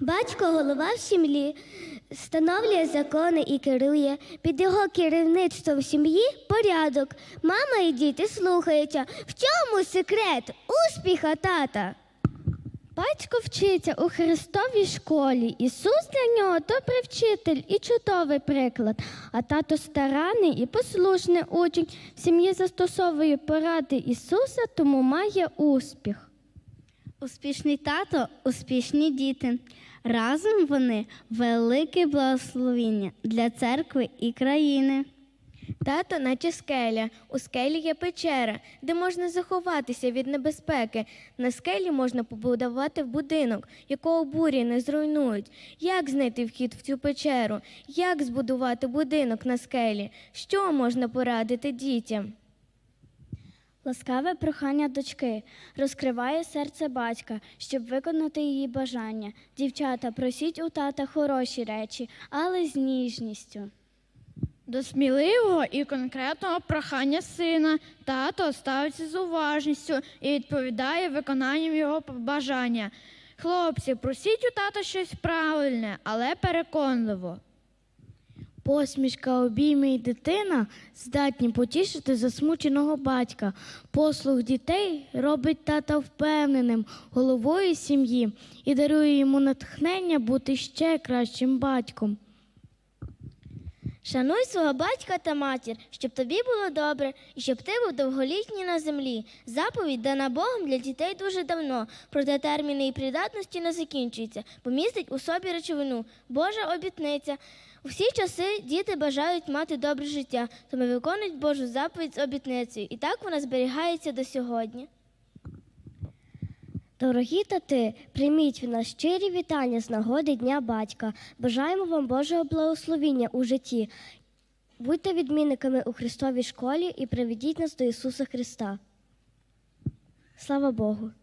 Батько голова в сім'ї, встановлює закони і керує. Під його керівництвом сім'ї порядок. Мама і діти слухаються. В чому секрет успіха тата? Батько вчиться у Христовій школі. Ісус для нього добрий вчитель і чудовий приклад. А тато старанний і послушний учень. В сім'ї застосовує поради Ісуса, тому має успіх. Успішний тато, успішні діти. Разом вони велике благословіння для церкви і країни. Тато, наче скеля. У скелі є печера, де можна заховатися від небезпеки. На скелі можна побудувати будинок, якого бурі не зруйнують. Як знайти вхід в цю печеру? Як збудувати будинок на скелі? Що можна порадити дітям? Ласкаве прохання дочки розкриває серце батька, щоб виконати її бажання. Дівчата, просіть у тата хороші речі, але з ніжністю. До сміливого і конкретного прохання сина тато ставиться з уважністю і відповідає виконанням його бажання. Хлопці, просіть у тата щось правильне, але переконливо. Посмішка, обійми і дитина здатні потішити засмученого батька. Послуг дітей робить тата впевненим головою сім'ї і дарує йому натхнення бути ще кращим батьком. Шануй свого батька та матір, щоб тобі було добре і щоб ти був довголітній на землі. Заповідь дана Богом для дітей дуже давно, проте терміни і придатності не закінчуються, бо містить у собі речовину. Божа обітниця. У всі часи діти бажають мати добре життя, тому виконують Божу заповідь з обітницею, і так вона зберігається до сьогодні. Дорогі тати, прийміть в нас щирі вітання з нагоди Дня батька. Бажаємо вам Божого благословіння у житті. Будьте відмінниками у Христовій школі і приведіть нас до Ісуса Христа. Слава Богу!